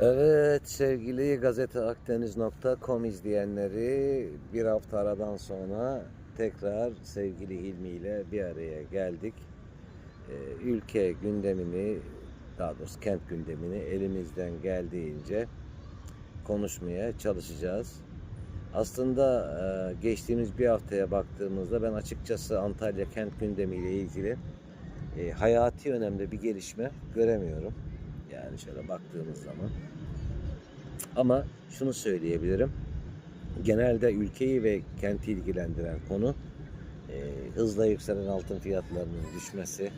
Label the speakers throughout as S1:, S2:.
S1: Evet sevgili gazeteakdeniz.com izleyenleri bir hafta aradan sonra tekrar sevgili Hilmi ile bir araya geldik. Ee, ülke gündemini daha doğrusu kent gündemini elimizden geldiğince konuşmaya çalışacağız. Aslında e, geçtiğimiz bir haftaya baktığımızda ben açıkçası Antalya kent gündemiyle ilgili e, hayati önemli bir gelişme göremiyorum. Yani şöyle baktığımız zaman. Ama şunu söyleyebilirim. Genelde ülkeyi ve kenti ilgilendiren konu e, hızla yükselen altın fiyatlarının düşmesi,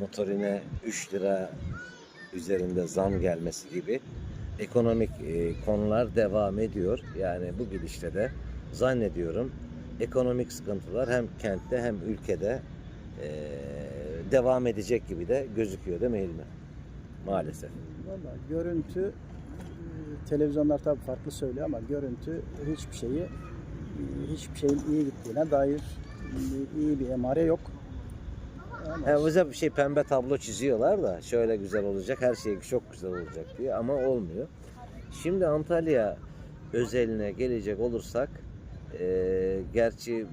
S1: motorine 3 lira üzerinde zam gelmesi gibi ekonomik e, konular devam ediyor. Yani bu gidişte de zannediyorum ekonomik sıkıntılar hem kentte hem ülkede e, devam edecek gibi de gözüküyor değil mi Hilmi? Maalesef.
S2: Valla görüntü e, televizyonlar tabii farklı söylüyor ama görüntü hiçbir şeyi e, hiçbir şeyin iyi gittiğine dair iyi bir emare yok. Ama
S1: Ha, bize bir şey pembe tablo çiziyorlar da şöyle güzel olacak, her şey çok güzel olacak diye ama olmuyor. Şimdi Antalya özeline gelecek olursak e, gerçi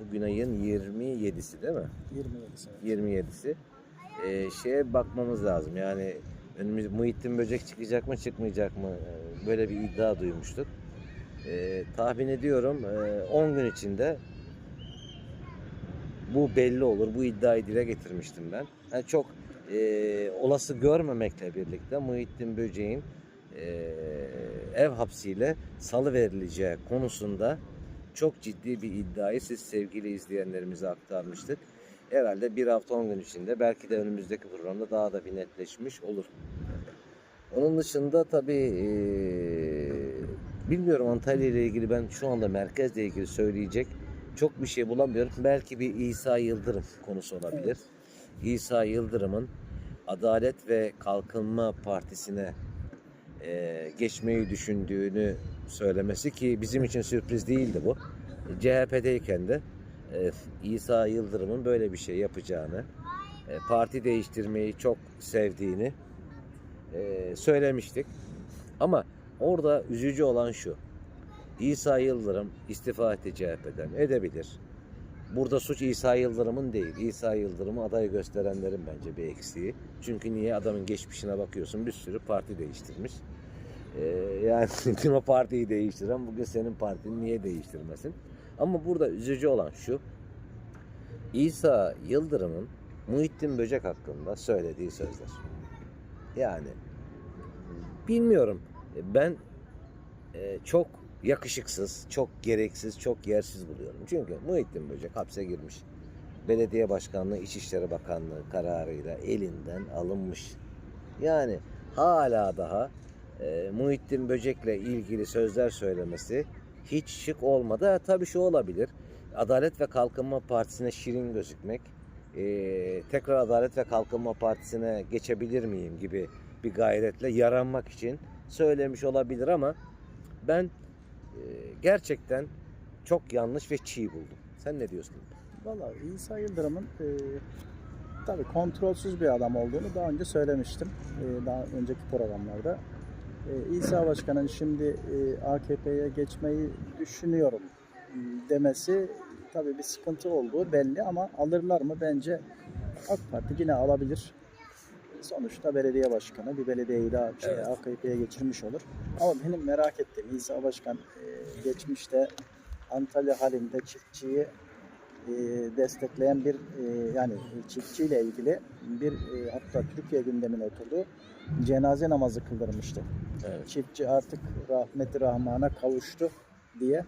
S1: bugün ayın 27'si değil mi?
S2: 27 sene.
S1: 27'si. E, şeye bakmamız lazım yani önümüz Muhittin Böcek çıkacak mı çıkmayacak mı E, böyle bir iddia duymuştuk. E, tahmin ediyorum e, 10 gün içinde bu belli olur. Bu iddiayı dile getirmiştim ben. Yani çok e, olası görmemekle birlikte Muhittin Böceğin e, ev hapsiyle salı verileceği konusunda çok ciddi bir iddiayı siz sevgili izleyenlerimize aktarmıştık. Herhalde bir hafta 10 gün içinde belki de önümüzdeki programda daha da bir netleşmiş olur. Onun dışında tabii e, bilmiyorum Antalya ile ilgili ben şu anda merkezle ilgili söyleyecek çok bir şey bulamıyorum. Belki bir İsa Yıldırım konusu olabilir. İsa Yıldırım'ın Adalet ve Kalkınma Partisi'ne e, geçmeyi düşündüğünü söylemesi ki bizim için sürpriz değildi bu. CHP'deyken de e, İsa Yıldırım'ın böyle bir şey yapacağını, e, parti değiştirmeyi çok sevdiğini e, söylemiştik. Ama orada üzücü olan şu. İsa Yıldırım istifa etti CHP'den. Edebilir. Burada suç İsa Yıldırım'ın değil. İsa Yıldırım'ı aday gösterenlerin bence bir eksiği. Çünkü niye adamın geçmişine bakıyorsun bir sürü parti değiştirmiş. Ee, yani dün o partiyi değiştiren bugün senin partini niye değiştirmesin? Ama burada üzücü olan şu. İsa Yıldırım'ın Muhittin Böcek hakkında söylediği sözler. Yani bilmiyorum. Ben e, çok yakışıksız, çok gereksiz, çok yersiz buluyorum. Çünkü Muhittin Böcek hapse girmiş. Belediye Başkanlığı İçişleri Bakanlığı kararıyla elinden alınmış. Yani hala daha e, Muhittin Böcek'le ilgili sözler söylemesi hiç şık olmadı. Ha, tabii şu olabilir. Adalet ve Kalkınma Partisi'ne şirin gözükmek, e, tekrar Adalet ve Kalkınma Partisi'ne geçebilir miyim gibi bir gayretle yaranmak için söylemiş olabilir ama ben gerçekten çok yanlış ve çiğ buldum. Sen ne diyorsun?
S2: Valla İsa Yıldırım'ın e, tabii kontrolsüz bir adam olduğunu daha önce söylemiştim. E, daha önceki programlarda. E, İsa Başkan'ın şimdi e, AKP'ye geçmeyi düşünüyorum e, demesi tabii bir sıkıntı olduğu belli ama alırlar mı? Bence AK Parti yine alabilir. Sonuçta belediye başkanı bir belediyeyi daha şey,
S1: Evet.
S2: AKP'ye geçirmiş olur. Ama benim merak ettiğim İsa Başkan e, geçmişte Antalya halinde çiftçiyi e, destekleyen bir e, yani çiftçiyle ilgili bir e, hatta Türkiye gündemine oturdu. Cenaze namazı kıldırmıştı.
S1: Evet.
S2: Çiftçi artık rahmeti rahmana kavuştu diye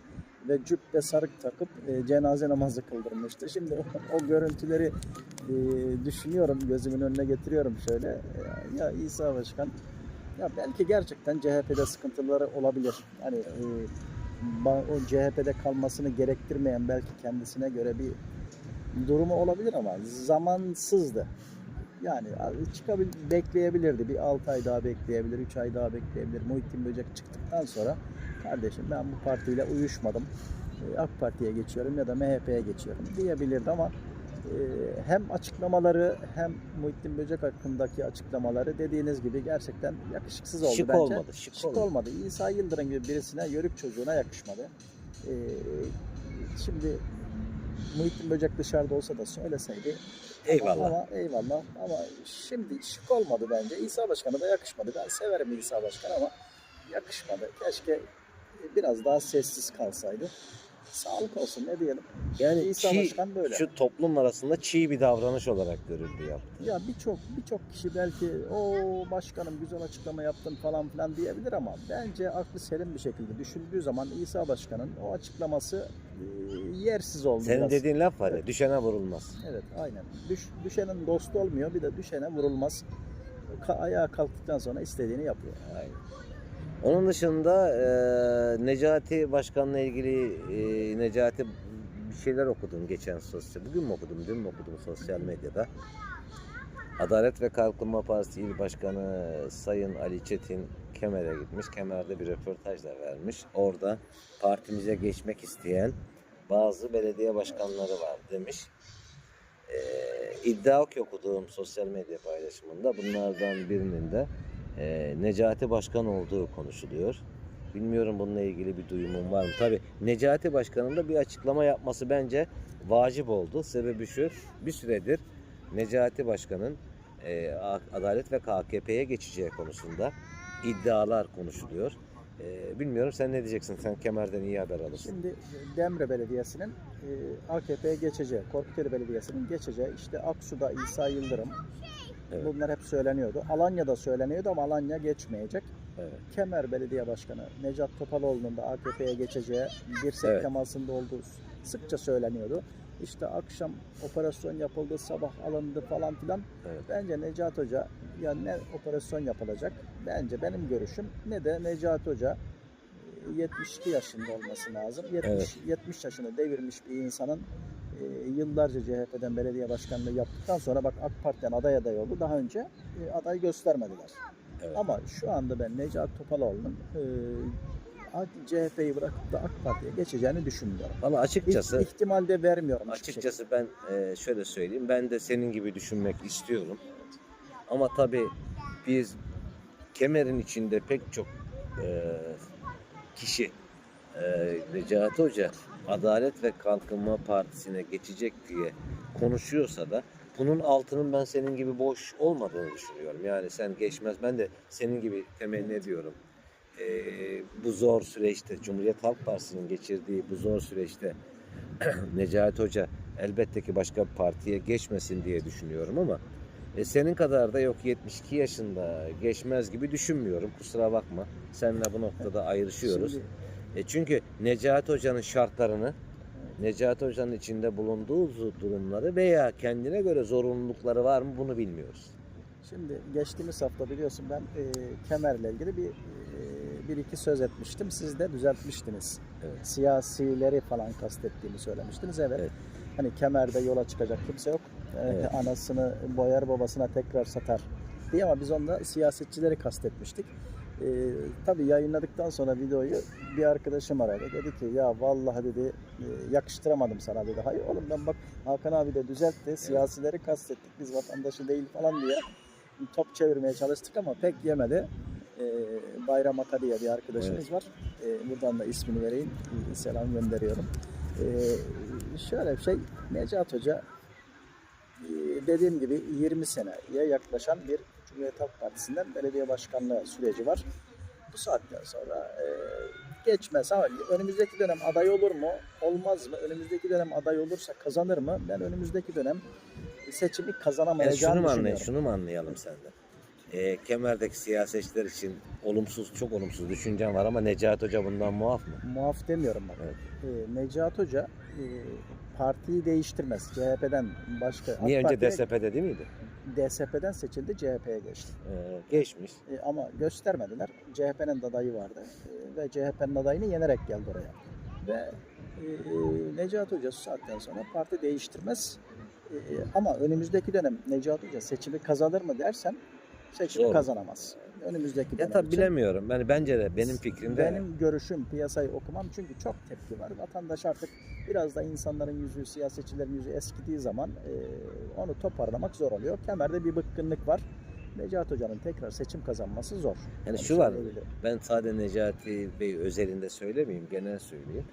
S2: ve cübbe sarık takıp e, cenaze namazı kıldırmıştı. Şimdi o, o görüntüleri e, düşünüyorum, gözümün önüne getiriyorum şöyle. E, ya İsa Başkan ya belki gerçekten CHP'de sıkıntıları olabilir. Hani e, o CHP'de kalmasını gerektirmeyen belki kendisine göre bir durumu olabilir ama zamansızdı. Yani çıkabil bekleyebilirdi. Bir 6 ay daha bekleyebilir, 3 ay daha bekleyebilir. Muhittin Böcek çıktıktan sonra kardeşim ben bu partiyle uyuşmadım. E, AK Parti'ye geçiyorum ya da MHP'ye geçiyorum diyebilirdi ama hem açıklamaları hem Muhittin Böcek hakkındaki açıklamaları dediğiniz gibi gerçekten yakışıksız oldu
S1: Şık
S2: bence.
S1: olmadı, şık
S2: Şık
S1: olmadı.
S2: olmadı. İsa Yıldırım gibi birisine yörük çocuğuna yakışmadı. Ee, şimdi Muhittin Böcek dışarıda olsa da söyleseydi
S1: Eyvallah.
S2: ama eyvallah ama şimdi şık olmadı bence. İsa Başkan'a da yakışmadı. Ben severim İsa Başkan ama yakışmadı. Keşke biraz daha sessiz kalsaydı. Sağlık olsun ne diyelim.
S1: Yani
S2: İsa
S1: çiğ,
S2: Başkan böyle.
S1: şu toplum arasında çiğ bir davranış olarak görüldü yaptı.
S2: Ya birçok birçok kişi belki o başkanım güzel açıklama yaptın falan filan diyebilir ama bence aklı selim bir şekilde düşündüğü zaman İsa Başkan'ın o açıklaması e, yersiz oldu
S1: Senin
S2: biraz.
S1: dediğin laf var ya,
S2: Evet.
S1: düşene vurulmaz.
S2: Evet aynen. Düş, düşenin dostu olmuyor bir de düşene vurulmaz. Ka- ayağa kalktıktan sonra istediğini yapıyor.
S1: Aynen. Onun dışında e, Necati Başkan'la ilgili e, Necati bir şeyler okudum geçen sosyal. Bugün mü okudum, dün mü okudum sosyal medyada. Adalet ve Kalkınma Partisi İl Başkanı Sayın Ali Çetin Kemer'e gitmiş. Kemer'de bir röportaj da vermiş. Orada partimize geçmek isteyen bazı belediye başkanları var demiş. Ee, iddia okuduğum sosyal medya paylaşımında bunlardan birinin de e, Necati Başkan olduğu konuşuluyor. Bilmiyorum bununla ilgili bir duyumun var mı? Tabi Necati Başkan'ın da bir açıklama yapması bence vacip oldu. Sebebi şu, bir süredir Necati Başkan'ın e, Adalet ve KKP'ye geçeceği konusunda iddialar konuşuluyor. E, bilmiyorum sen ne diyeceksin? Sen kemerden iyi haber alırsın.
S2: Şimdi Demre Belediyesi'nin e, AKP'ye geçeceği, Korkuteli Belediyesi'nin geçeceği, işte Aksu'da İsa Yıldırım,
S1: Evet.
S2: bunlar hep söyleniyordu. Alanya'da söyleniyordu ama Alanya geçmeyecek.
S1: Evet.
S2: Kemer Belediye Başkanı Necat Topaloğlu'nun da AKP'ye geçeceği, dirsek
S1: Evet.
S2: temasında olduğu sıkça söyleniyordu. İşte akşam operasyon yapıldı, sabah alındı falan filan.
S1: Evet.
S2: Bence Necat Hoca ya ne operasyon yapılacak bence benim görüşüm ne de Necat Hoca e, 72 yaşında olması lazım. 70,
S1: Evet.
S2: 70 yaşını devirmiş bir insanın e, yıllarca CHP'den belediye başkanlığı yaptıktan sonra bak AK Parti'den aday aday oldu. Daha önce e, aday göstermediler.
S1: Evet.
S2: Ama şu anda ben Necat Topaloğlu'nun e, CHP'yi bırakıp da AK Parti'ye geçeceğini düşünmüyorum. İh-
S1: açıkçası
S2: ihtimal de vermiyorum. şekilde.
S1: Açıkçası ben e, şöyle söyleyeyim. Ben de senin gibi düşünmek istiyorum. Ama tabii biz kemerin içinde pek çok e, kişi e, Necati Hoca Adalet ve Kalkınma Partisi'ne geçecek diye konuşuyorsa da bunun altının ben senin gibi boş olmadığını düşünüyorum. Yani sen geçmez. Ben de senin gibi temenni ediyorum. E, bu zor süreçte Cumhuriyet Halk Partisi'nin geçirdiği bu zor süreçte Necati Hoca elbette ki başka bir partiye geçmesin diye düşünüyorum ama e, senin kadar da yok 72 yaşında geçmez gibi düşünmüyorum. Kusura bakma. Seninle bu noktada ayrışıyoruz.
S2: Şimdi-
S1: E, çünkü Necati Hoca'nın şartlarını Necati Hoca'nın içinde bulunduğu durumları veya kendine göre zorunlulukları var mı bunu bilmiyoruz.
S2: Şimdi geçtiğimiz hafta biliyorsun ben e, kemerle ilgili bir e, bir iki söz etmiştim. Siz de düzeltmiştiniz.
S1: Evet.
S2: Siyasileri falan kastettiğimi söylemiştiniz. Evet.
S1: Evet.
S2: Hani kemerde yola çıkacak kimse yok. E,
S1: Evet.
S2: Anasını boyar babasına tekrar satar diye ama biz onda siyasetçileri kastetmiştik. E, tabii yayınladıktan sonra videoyu bir arkadaşım aradı. Dedi ki ya vallahi dedi e, yakıştıramadım sana dedi. Hayır oğlum ben bak Hakan abi de düzeltti. Siyasileri kastettik. Biz vatandaşı değil falan diye top çevirmeye çalıştık ama pek yemedi. Ee, Bayram Aka diye bir arkadaşımız var. Ee, buradan da ismini vereyim. Selam gönderiyorum. Ee, şöyle bir şey. Necat Hoca e, dediğim gibi 20 seneye yaklaşan bir Cumhuriyet Halk Partisi'nden belediye başkanlığı süreci var. Bu saatten sonra e, geçmez ama önümüzdeki dönem aday olur mu? Olmaz mı? Önümüzdeki dönem aday olursa kazanır mı? Ben önümüzdeki dönem seçimi
S1: Yani
S2: kazanamayacağını
S1: şunu mu, anlay-
S2: düşünüyorum.
S1: şunu mu anlayalım senden? E, kemerdeki siyasetçiler için olumsuz, çok olumsuz düşüncen var ama Necati Hoca bundan muaf mı?
S2: Muaf demiyorum bak.
S1: Evet.
S2: Ee, Necat Hoca e, partiyi değiştirmez. CHP'den başka
S1: Niye
S2: AK
S1: önce
S2: Parti'ye-
S1: DSP'de değil miydi?
S2: DSP'den seçildi CHP'ye geçti.
S1: E, geçmiş.
S2: E, ama göstermediler. CHP'nin adayı vardı E, ve CHP'nin adayını yenerek geldi oraya. Ve e, Necat Hoca saatten sonra parti değiştirmez. E, ama önümüzdeki dönem Necat Hoca seçimi kazanır mı dersen seçimi
S1: Zor.
S2: kazanamaz. Önümüzdeki
S1: Ya tabii
S2: için
S1: bilemiyorum. Yani bence de benim fikrimde
S2: benim görüşüm piyasayı okumam çünkü çok tepki var. Vatandaş artık biraz da insanların yüzü, siyasetçilerin yüzü eskidiği zaman e, onu toparlamak zor oluyor. Kemerde bir bıkkınlık var. Necat Hoca'nın tekrar seçim kazanması zor.
S1: yani
S2: Onu
S1: şu var.
S2: söyleyebilirim.
S1: Ben sadece Necati Bey özelinde söylemeyeyim, genel söyleyeyim.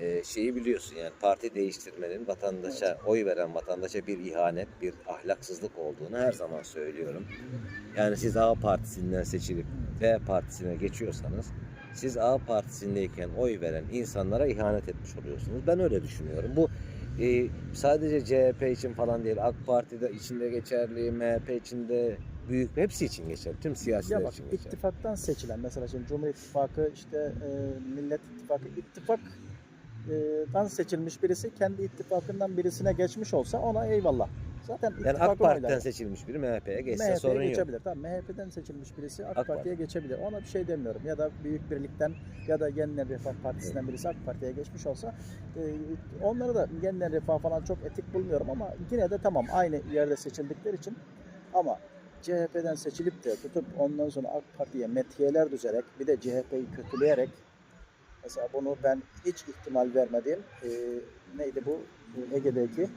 S1: Ee, şeyi biliyorsun yani parti değiştirmenin vatandaşa, oy veren vatandaşa bir ihanet, bir ahlaksızlık olduğunu her zaman söylüyorum. Yani siz A partisinden seçilip B partisine geçiyorsanız siz A partisindeyken oy veren insanlara ihanet etmiş oluyorsunuz. Ben öyle düşünüyorum. Bu e, sadece CHP için falan değil, AK Parti'de içinde geçerli, MHP içinde büyük, hepsi için geçerli. Tüm siyasiler
S2: bak
S1: için geçerli.
S2: ittifaktan seçilen mesela şimdi Cumhur İttifakı işte e, Millet İttifakı ittifak e, tan seçilmiş birisi kendi ittifakından birisine geçmiş olsa ona eyvallah. Zaten
S1: Yani AK Parti'den
S2: oyları.
S1: seçilmiş biri MHP'ye geçse
S2: MHP'ye
S1: sorun yok.
S2: geçebilir. Tamam MHP'den seçilmiş birisi AK,
S1: AK
S2: Parti'ye geçebilir. Ona bir şey demiyorum. Ya da Büyük Birlik'ten ya da Yeniden Refah Partisi'nden birisi AK Parti'ye geçmiş olsa e, onları da Yeniden Refah falan çok etik bulmuyorum ama yine de tamam aynı yerde seçildikleri için ama CHP'den seçilip de tutup ondan sonra AK Parti'ye metiyeler düzerek bir de CHP'yi kötüleyerek mesela bunu ben hiç ihtimal vermediğim e, neydi bu Ege'deki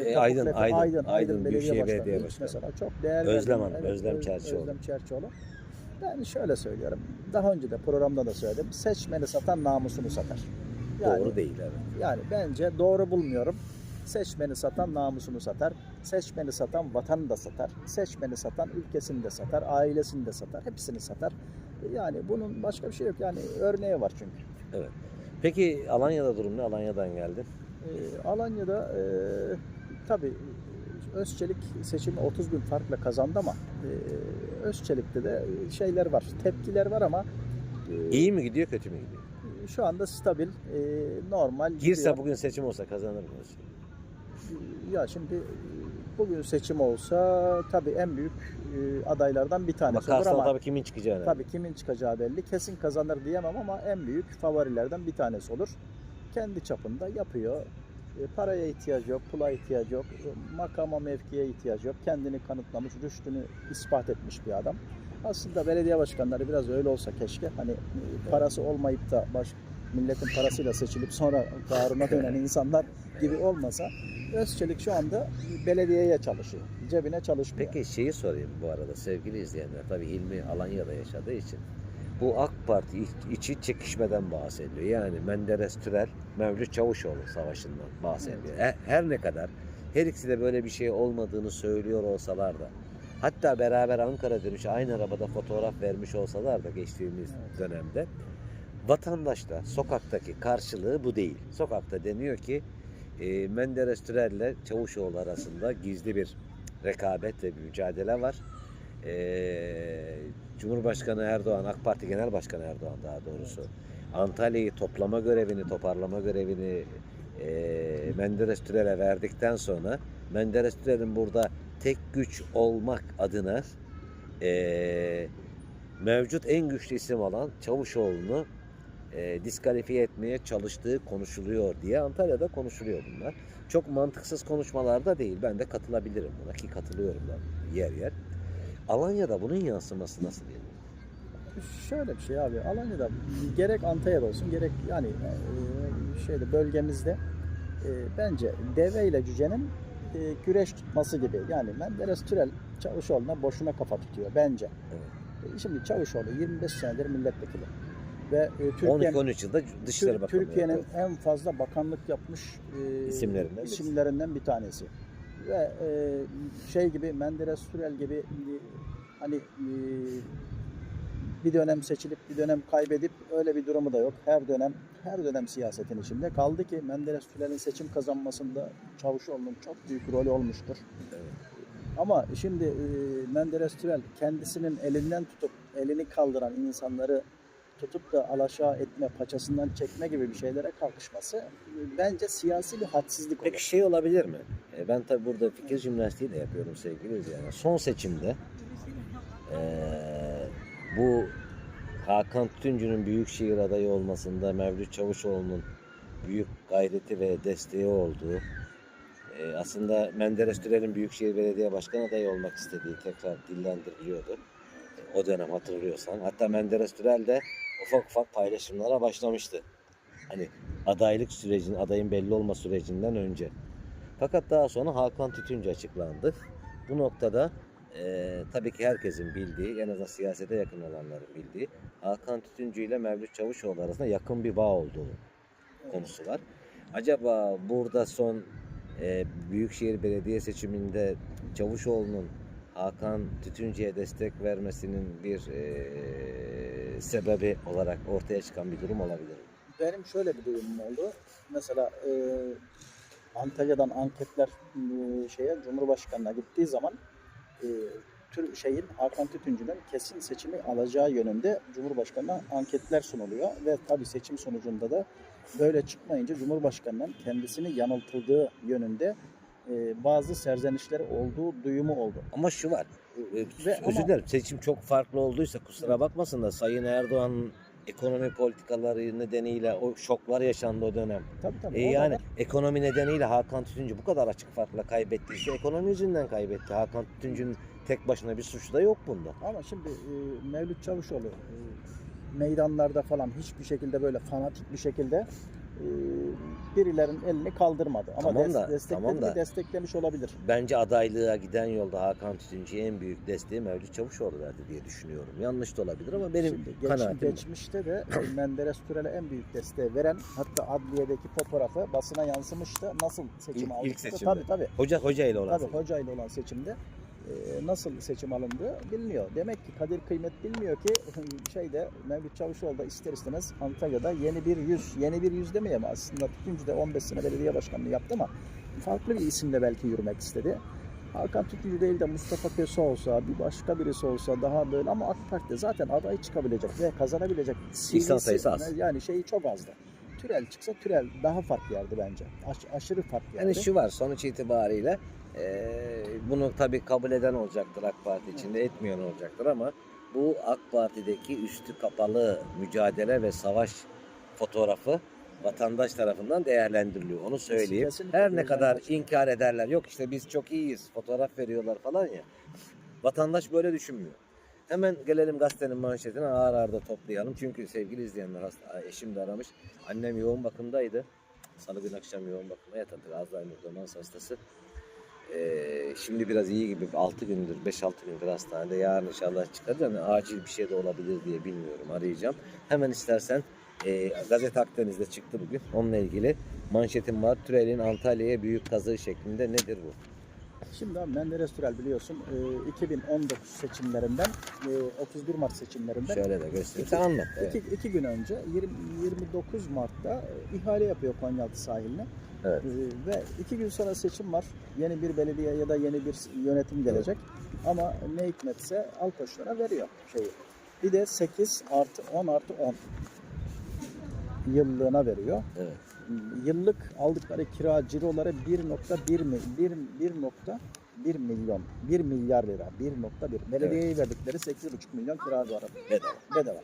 S1: E, Aydın,
S2: Toprak-
S1: Aydın,
S2: Aydın,
S1: Aydın Büyükşehir
S2: Başkanı.
S1: Belediye Başkanı.
S2: Mesela çok değer
S1: Özlem Hanım, Özlem
S2: Öz-
S1: Çerçioğlu.
S2: Özlem Çerçioğlu. Ben şöyle söylüyorum. Daha önce de programda da söyledim. Seçmeni satan namusunu satar. Yani,
S1: Doğru değil evet.
S2: Yani bence doğru bulmuyorum. Seçmeni satan namusunu satar. Seçmeni satan vatanı da satar. Seçmeni satan ülkesini de satar. Ailesini de satar. Hepsini satar. Yani bunun başka bir şey yok. Yani örneği var çünkü.
S1: Peki Alanya'da durum ne? Alanya'dan geldim.
S2: Ee, Alanya'da e, tabii Özçelik seçimi 30 bin farkla kazandı ama e, Özçelik'te de şeyler var, tepkiler var ama e,
S1: İyi mi gidiyor, kötü mü gidiyor?
S2: şu anda stabil, e, normal
S1: Girse
S2: gidiyor.
S1: bugün seçim olsa kazanır mı?
S2: Ya şimdi e, bugün seçim olsa tabii en büyük e, adaylardan bir tanesi olur ama
S1: tabii kimin çıkacağını.
S2: Tabii kimin çıkacağı belli. Kesin kazanır diyemem ama en büyük favorilerden bir tanesi olur. Kendi çapında yapıyor. E, Paraya ihtiyacı yok, pula ihtiyacı yok, e, makama mevkiye ihtiyacı yok. Kendini kanıtlamış, rüştünü ispat etmiş bir adam. Aslında belediye başkanları biraz öyle olsa keşke. Hani e, parası olmayıp da baş, milletin parasıyla seçilip sonra karına dönen insanlar gibi olmasa Özçelik şu anda belediyeye çalışıyor. Cebine çalışmıyor.
S1: Peki şeyi sorayım bu arada sevgili izleyenler. Tabii Hilmi Alanya'da yaşadığı için. Bu AK Parti iç- içi çekişmeden bahsediyor. Yani Menderes Türel, Mevlüt Çavuşoğlu savaşından bahsediyor. E- Her ne kadar her ikisi de böyle bir şey olmadığını söylüyor olsalar da hatta beraber Ankara dönüşü aynı arabada fotoğraf vermiş olsalar da geçtiğimiz
S2: Evet.
S1: dönemde vatandaşta sokaktaki karşılığı bu değil. Sokakta deniyor ki e, Menderes Türel'le Çavuşoğlu arasında gizli bir rekabet ve bir mücadele var. E, Cumhurbaşkanı Erdoğan, AK Parti Genel Başkanı Erdoğan daha doğrusu Antalya'yı toplama görevini, toparlama görevini e, Menderes Türel'e verdikten sonra Menderes Türel'in burada tek güç olmak adına e, mevcut en güçlü isim olan Çavuşoğlu'nu e, diskalifiye etmeye çalıştığı konuşuluyor diye Antalya'da konuşuluyor bunlar. Çok mantıksız konuşmalar da değil. Ben de katılabilirim buna ki katılıyorum da yer yer. Alanya'da bunun yansıması nasıl yani?
S2: Şöyle bir şey abi Alanya'da gerek Antalya'da olsun gerek yani e, şeyde bölgemizde e, bence deve ile cücenin e, güreş tutması gibi. Yani Menderes Türel Çavuşoğlu'na boşuna kafa tutuyor bence. E, Şimdi Çavuşoğlu 25 senedir milletvekili ve e, Türkiye'nin
S1: 12-13 yılda Dışişleri Bakanlığı
S2: Türkiye'nin
S1: yaptı.
S2: en fazla bakanlık yapmış e,
S1: İsimlerinden
S2: isimlerinden bir tanesi. Ve e, şey gibi Menderes Sürel gibi e, hani e, bir dönem seçilip bir dönem kaybedip öyle bir durumu da yok. Her dönem her dönem siyasetin içinde. Kaldı ki Menderes Sürel'in seçim kazanmasında Çavuşoğlu'nun çok büyük rolü olmuştur.
S1: Evet.
S2: Ama şimdi e, Menderes Türel kendisinin elinden tutup elini kaldıran insanları tutup da alaşağı etme, paçasından çekme gibi bir şeylere kalkışması e, bence siyasi bir hadsizlik olur.
S1: Peki şey olabilir mi? E, ben tabi burada fikir jimnastiği de yapıyorum sevgili izleyenler. Son seçimde e, bu Hakan Tütüncü'nün büyükşehir adayı olmasında Mevlüt Çavuşoğlu'nun büyük gayreti ve desteği olduğu e, aslında Menderes Türel'in Büyükşehir Belediye Başkan adayı olmak istediği tekrar dillendiriliyordu. O dönem hatırlıyorsan. Hatta Menderes Türel de ufak ufak paylaşımlara başlamıştı. Hani adaylık sürecinin, adayın belli olma sürecinden önce. Fakat daha sonra Hakan Tütüncü açıklandı. Bu noktada eee, tabii ki herkesin bildiği, en azından siyasete yakın olanların bildiği Hakan Tütüncü ile Mevlüt Çavuşoğlu arasında yakın bir bağ olduğu konusu var. Acaba burada son e, Büyükşehir Belediye seçiminde Çavuşoğlu'nun Hakan Tütüncü'ye destek vermesinin bir e, sebebi olarak ortaya çıkan bir durum olabilir.
S2: Benim şöyle bir durumum oldu. Mesela e, Antalya'dan anketler e, şeye Cumhurbaşkanı'na gittiği zaman e, tür şeyin Hakan Tütüncü'nün kesin seçimi alacağı yönünde Cumhurbaşkanı'na anketler sunuluyor ve tabii seçim sonucunda da böyle çıkmayınca Cumhurbaşkanı'nın kendisini yanıltıldığı yönünde e, bazı serzenişleri olduğu duyumu oldu.
S1: Ama şu var. e,
S2: Ve
S1: özür dilerim. Seçim çok farklı olduysa kusura bakmasın da Sayın Erdoğan'ın ekonomi politikaları nedeniyle o şoklar yaşandı o dönem.
S2: Tabii tabii.
S1: E
S2: o da
S1: yani
S2: var.
S1: ekonomi nedeniyle Hakan Tütüncü bu kadar açık farkla kaybettiyse ekonomi yüzünden kaybetti. Hakan Tütüncü'nün tek başına bir suçu da yok bunda.
S2: Ama şimdi e, Mevlüt Çavuşoğlu e, meydanlarda falan hiçbir şekilde böyle fanatik bir şekilde e, birilerin elini kaldırmadı. Ama
S1: Tamam
S2: des-
S1: da-
S2: destekledi
S1: tamam da-
S2: mi desteklemiş olabilir.
S1: Bence adaylığa giden yolda Hakan Tütüncü'ye en büyük desteği Mevlüt Çavuşoğlu verdi diye düşünüyorum. Yanlış da olabilir ama benim
S2: Şimdi geç-
S1: kanaatim
S2: geçmişte de e, Menderes Türel'e en büyük desteği veren hatta adliyedeki fotoğrafı basına yansımıştı. Nasıl seçim aldı?
S1: ilk seçimde.
S2: Tabii tabii.
S1: Hoca hoca ile olan.
S2: Tabii hocayla olan seçimde nasıl seçim alındığı biliniyor. Demek ki Kadir Kıymet bilmiyor ki şeyde Mevlüt Çavuşoğlu da ister istemez Antalya'da yeni bir yüz, yeni bir yüz demeyeyim aslında Tütüncü de 15 sene belediye başkanlığı yaptı ama farklı bir isimle belki yürümek istedi. Hakan Tütüncü değil de Mustafa Köse olsa, bir başka birisi olsa daha böyle ama AK Parti'de zaten aday çıkabilecek ve kazanabilecek
S1: İnsan sayısı az.
S2: Yani şeyi çok azdı. Türel çıksa Türel daha fark yerdi bence. Aş- aşırı fark yerdi.
S1: Yani şu var sonuç itibariyle eee, bunu tabii kabul eden olacaktır AK Parti içinde etmeyen olacaktır ama bu AK Parti'deki üstü kapalı mücadele ve savaş fotoğrafı vatandaş tarafından değerlendiriliyor. Onu söyleyeyim.
S2: Kesinlikle
S1: Her ne kadar inkar ederler. Yok işte biz çok iyiyiz. Fotoğraf veriyorlar falan ya. Vatandaş böyle düşünmüyor. Hemen gelelim gazetenin manşetine ağır ağır da toplayalım. Çünkü sevgili izleyenler hasta, eşim de aramış. Annem yoğun bakımdaydı. Salı gün akşam yoğun bakıma yatırdık. Alzheimer demans hastası. Ee, şimdi biraz iyi gibi 6 gündür 5-6 gündür hastanede yarın inşallah çıkar yani acil bir şey de olabilir diye bilmiyorum arayacağım. Hemen istersen e, gazete Akdeniz'de çıktı bugün onunla ilgili manşetim var. Türel'in Antalya'ya büyük kazığı şeklinde nedir bu?
S2: Şimdi abi Menderes Türel biliyorsun e, 2019 seçimlerinden e, 31 Mart seçimlerinden
S1: Şöyle de göstereyim. Sen anlat. Evet.
S2: iki, iki gün önce 20, 29 Mart'ta e, ihale yapıyor Konyaaltı sahiline.
S1: Evet.
S2: E, ve iki gün sonra seçim var. Yeni bir belediye ya da yeni bir yönetim gelecek. Ama ne hikmetse Alkoçlara veriyor şeyi. Bir de 8 artı 10 artı 10 yıllığına veriyor.
S1: Evet.
S2: Yıllık aldıkları kira ciroları 1.1 mi 1 1.1 milyon 1 milyar lira 1.1 belediyeye verdikleri 8,5 milyon kira var
S1: Bedava.
S2: bedava.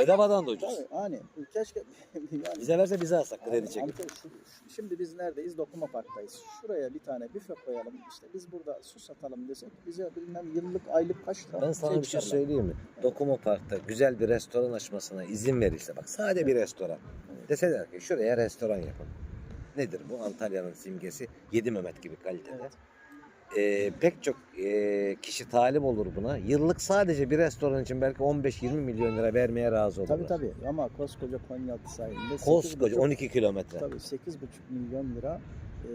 S1: Bedavadan da ucuz.
S2: Tabii hani keşke yani
S1: Bize verse bize alsak kredi çekip.
S2: Amca şu- şu- şimdi biz neredeyiz? Dokuma Park'tayız. Şuraya bir tane büfe koyalım. İşte biz burada su satalım desek bize bilmem yıllık aylık kaç lira
S1: Ben sana bir şey
S2: çıkarlar.
S1: söyleyeyim mi? Dokuma Park'ta güzel bir restoran açmasına izin verirse bak sade bir restoran. Deseler ki şuraya restoran yapın. Nedir bu? Antalya'nın simgesi. Yedi Mehmet gibi kalitede.
S2: Evet.
S1: Ee, pek çok ee, kişi talip olur buna. Yıllık sadece bir restoran için belki 15-20 milyon lira vermeye razı olurlar.
S2: Tabii tabii ama koskoca Konyaaltı sahilinde
S1: Koskoca
S2: 8,5
S1: 12 kilometre.
S2: Tabii 8,5 milyon lira e,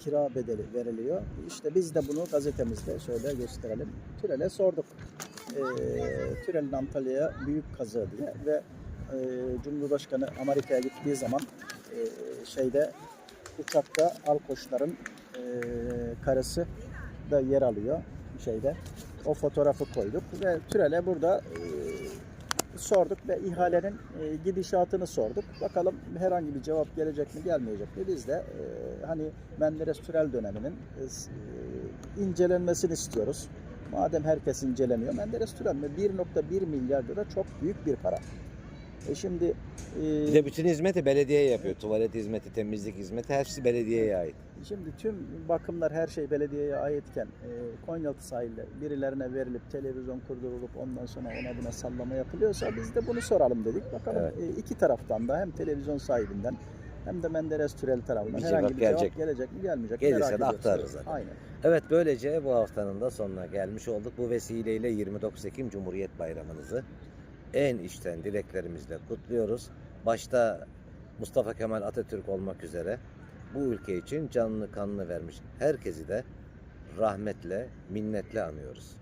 S2: kira bedeli veriliyor. İşte biz de bunu gazetemizde şöyle gösterelim. Türel'e sorduk. E, Türel'in Antalya'ya büyük kazığı diye ve e, Cumhurbaşkanı Amerika'ya gittiği zaman e, şeyde uçakta Alkoçların e, karısı da yer alıyor şeyde. O fotoğrafı koyduk ve Türel'e burada e, sorduk ve ihalenin e, gidişatını sorduk. Bakalım herhangi bir cevap gelecek mi gelmeyecek mi? Biz de e, hani Menderes Türel döneminin e, e, incelenmesini istiyoruz. Madem herkes inceleniyor, Menderes Türel mi? 1.1 milyar lira çok büyük bir para. E şimdi e, e,
S1: Bir de bütün hizmeti belediye yapıyor. Tuvalet hizmeti, temizlik hizmeti hepsi belediyeye ait.
S2: Şimdi tüm bakımlar her şey belediyeye aitken e, Konyaaltı sahilde birilerine verilip televizyon kurdurulup ondan sonra ona buna sallama yapılıyorsa biz de bunu soralım dedik. Bakalım
S1: Evet.
S2: e, iki taraftan da hem televizyon sahibinden hem de Menderes Türel tarafından
S1: Bir
S2: herhangi bir
S1: gelecek.
S2: cevap gelecek mi gelmeyecek mi
S1: Gelirse
S2: merak
S1: de
S2: ediyoruz.
S1: aktarırız zaten.
S2: Aynen.
S1: Evet böylece bu haftanın da sonuna gelmiş olduk. Bu vesileyle 29 Ekim Cumhuriyet Bayramınızı en içten dileklerimizle kutluyoruz. Başta Mustafa Kemal Atatürk olmak üzere bu ülke için canını kanını vermiş herkesi de rahmetle, minnetle anıyoruz.